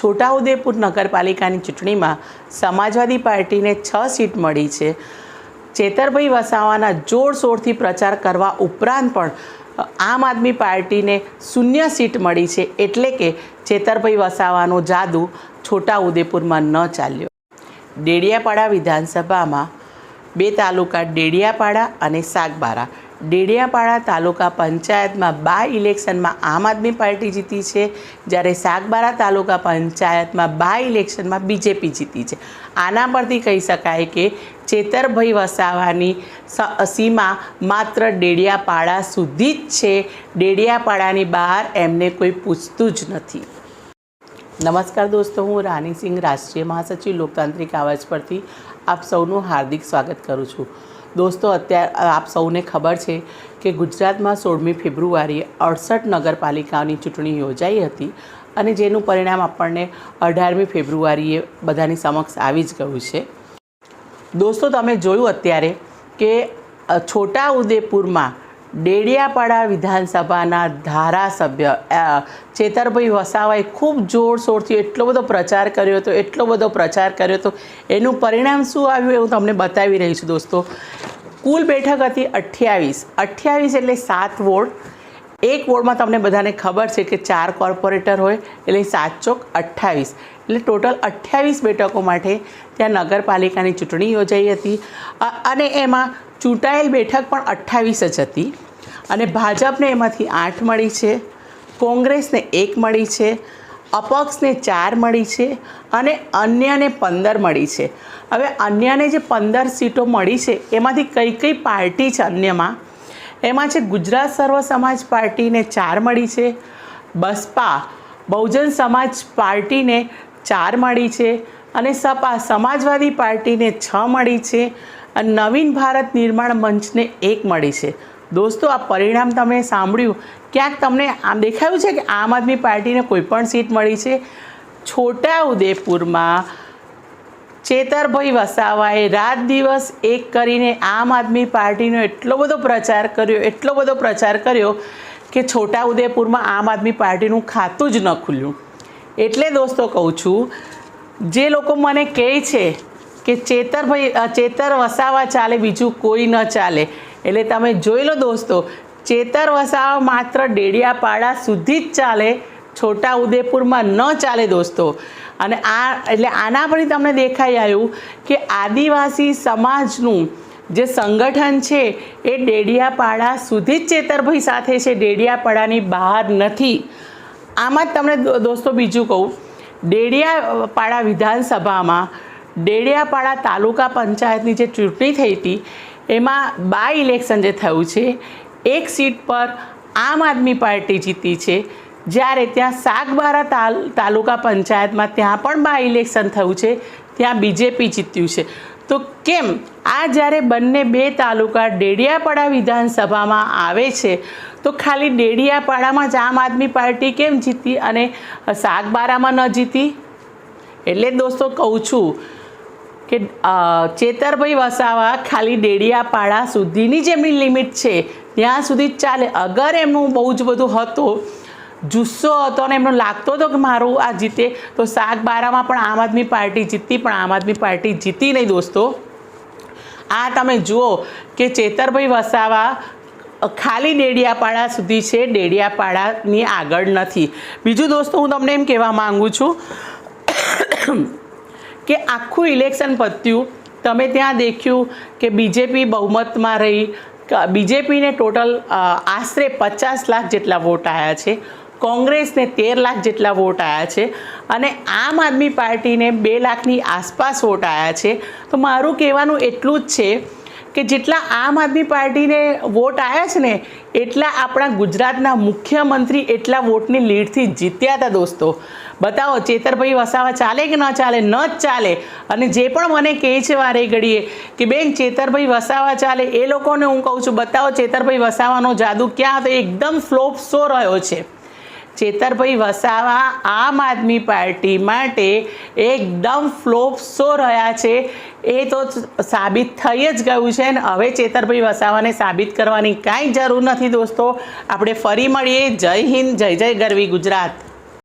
છોટાઉદેપુર નગરપાલિકાની ચૂંટણીમાં સમાજવાદી પાર્ટીને છ સીટ મળી છે. ચેતરભાઈ વસાવાના જોરશોરથી પ્રચાર કરવા ઉપરાંત પણ આમ આદમી પાર્ટીને શૂન્ય સીટ મળી છે એટલે કે ચેતરભાઈ વસાવાનો જાદુ છોટાઉદેપુરમાં ન ચાલ્યો. ડેડિયાપાડા વિધાનસભામાં બે તાલુકા ડેડિયાપાડા અને સાગબારા. ડેડિયાપાડા તાલુકા પંચાયતમાં બાય ઇલેક્શનમાં આમ આદમી પાર્ટી જીતી છે, જ્યારે સાગબારા તાલુકા પંચાયતમાં બાય ઇલેક્શનમાં બીજેપી જીતી છે. આના પરથી કહી શકાય કે ચેતરભાઈ વસાવાની સીમા માત્ર ડેડિયાપાડા સુધી જ છે. ડેડિયાપાડાની બહાર એમને કોઈ પૂછતું જ નથી. નમસ્કાર દોસ્તો, હું રાની સિંહ, રાષ્ટ્રીય મહાસચિવ લોકતાંત્રિક આવાજ પરથી આપ સૌનું હાર્દિક સ્વાગત કરું છું. દોસ્તો, અત્યારે આપ સૌને ખબર છે કે ગુજરાતમાં સોળમી ફેબ્રુઆરીએ અડસઠ નગરપાલિકાઓની ચૂંટણી યોજાઈ હતી અને જેનું પરિણામ આપણને અઢારમી ફેબ્રુઆરીએ બધાની સમક્ષ આવી જ ગયું છે. દોસ્તો, તમે જોયું અત્યારે કે છોટા ઉદેપુરમાં ડેડિયાપાડા વિધાનસભાના ધારાસભ્ય ચેતરભાઈ વસાવાએ ખૂબ જોરશોરથી એટલો બધો પ્રચાર કર્યો હતો, એટલો બધો પ્રચાર કર્યો હતો. એનું પરિણામ શું આવ્યું એ હું તમને બતાવી રહી છું દોસ્તો. કુલ બેઠક હતી અઠ્યાવીસ. અઠ્યાવીસ એટલે સાત વોર્ડ. એક વોર્ડમાં તમને બધાને ખબર છે કે ચાર કોર્પોરેટર હોય, એટલે સાત ચોક અઠ્ઠાવીસ એટલે ટોટલ અઠ્યાવીસ બેઠકો માટે ત્યાં નગરપાલિકાની ચૂંટણી યોજાઈ હતી. અને એમાં ચૂંટાયેલ બેઠક પણ અઠ્ઠાવીસ જ હતી અને ભાજપને એમાંથી આઠ મળી છે, કોંગ્રેસને એક મળી છે, અપક્ષને ચાર મળી છે અને અન્યને પંદર મળી છે. હવે અન્યને જે પંદર સીટો મળી છે, એમાંથી કઈ કઈ પાર્ટી છે અન્યમાં? એમાં છે ગુજરાત સર્વ સમાજ પાર્ટીને ચાર મળી છે, બસપા બહુજન સમાજ પાર્ટીને ચાર મળી છે અને સપા સમાજવાદી પાર્ટીને છ મળી છે નવીન ભારત નિર્માણ મંચને એક મળી છે. દોસ્તો, આ પરિણામ તમે સાંભળ્યું. ક્યાંક તમને આમ દેખાયું છે કે આમ આદમી પાર્ટીને કોઈ પણ સીટ મળી છે? છોટા ઉદેપુરમાં ચેતરભાઈ વસાવાએ રાત દિવસ એક કરીને આમ આદમી પાર્ટીનો એટલો બધો પ્રચાર કર્યો, એટલો બધો પ્રચાર કર્યો કે છોટા ઉદેપુરમાં આમ આદમી પાર્ટીનું ખાતું જ ન ખુલ્યું. એટલે દોસ્તો કહું છું, જે લોકો મને કહે છે કે ચેતરભાઈ ચેતર વસાવા ચાલે, બીજું કોઈ ન ચાલે. એટલે તમે જોઈ લો દોસ્તો, ચેતર વસાવા માત્ર ડેડિયાપાડા સુધી જ ચાલે, છોટા ઉદેપુરમાં ન ચાલે દોસ્તો. અને આ, એટલે આના પરથી તમને દેખાઈ આવ્યું કે આદિવાસી સમાજનું જે સંગઠન છે, એ ડેડિયાપાડા સુધી જ ચેતરભાઈ સાથે છે, ડેડિયાપાડાની બહાર નથી. આમાં જ તમને દોસ્તો બીજું કહું. ડેડિયાપાડા વિધાનસભામાં ડેડિયાપાડા તાલુકા પંચાયતની જે ચૂંટણી થઈ હતી, એમાં બાય ઇલેક્શન જે થયું છે, એક સીટ પર આમ આદમી પાર્ટી જીતી છે. જ્યારે ત્યાં સાગબારા તાલ, તાલુકા પંચાયતમાં ત્યાં પણ બાય ઇલેક્શન થયું છે, ત્યાં બીજેપી જીત્યું છે. તો કેમ આ જ્યારે બંને બે તાલુકા ડેડિયાપાડા વિધાનસભામાં આવે છે, તો ખાલી ડેડિયાપાડામાં જ આમ આદમી પાર્ટી કેમ જીતી અને સાગબારામાં ન જીતી? એટલે દોસ્તો કહું છું કે ચેતરભાઈ વસાવા ખાલી ડેડિયાપાડા સુધીની જેમની લિમિટ છે. ત્યાં સુધી ચાલે. અગર એમનું બહુ જ બધું હતું, જુસ્સો હતો અને એમનો લાગતો હતો કે મારું આ જીતે, તો સાગબારામાં પણ આમ આદમી પાર્ટી જીતી પણ આમ આદમી પાર્ટી જીતી નહીં દોસ્તો. આ તમે જુઓ કે ચેતરભાઈ વસાવા ખાલી ડેડિયાપાડા સુધી છે, ડેડિયાપાડાની આગળ નથી. બીજું દોસ્તો, હું તમને એમ કહેવા માગું છું કે આખું ઇલેક્શન પત્યું. તમે ત્યાં દેખ્યું કે બીજેપી બહુમતમાં રહી. બીજેપીને ટોટલ આશરે પચાસ લાખ જેટલા વોટ આવ્યા છે. કોંગ્રેસને તેર લાખ જેટલા વોટ આવ્યા છે. અને આમ આદમી પાર્ટીને બે લાખની આસપાસ વોટ આવ્યા છે. તો મારું કહેવાનું એટલું જ છે કે જેટલા આમ આદમી પાર્ટીને વોટ આવ્યા છે ને, એટલા આપણા ગુજરાતના મુખ્યમંત્રી એટલા વોટની લીડથી જીત્યા હતા દોસ્તો. બતાવો, ચેતરભાઈ વસાવા ચાલે કે ન ચાલે? ન જ ચાલે. અને જે પણ મને કહે છે વારે ઘડીએ કે, બેન, ચેતરભાઈ વસાવા ચાલે. એ લોકોને હું કહું છું, બતાવો, ચેતરભાઈ વસાવાનો જાદુ ક્યાં હતો? એકદમ ફ્લોપ શો રહ્યો છે. ચેતરભાઈ વસાવા આમ આદમી પાર્ટી માટે એકદમ ફ્લોપ શો રહ્યા છે. એ તો સાબિત થઈ જ ગયું છે ને હવે ચેતરભાઈ વસાવાને સાબિત કરવાની કાંઈ જરૂર નથી દોસ્તો. આપણે ફરી મળીએ. જય હિન્દ, જય જય ગરવી ગુજરાત.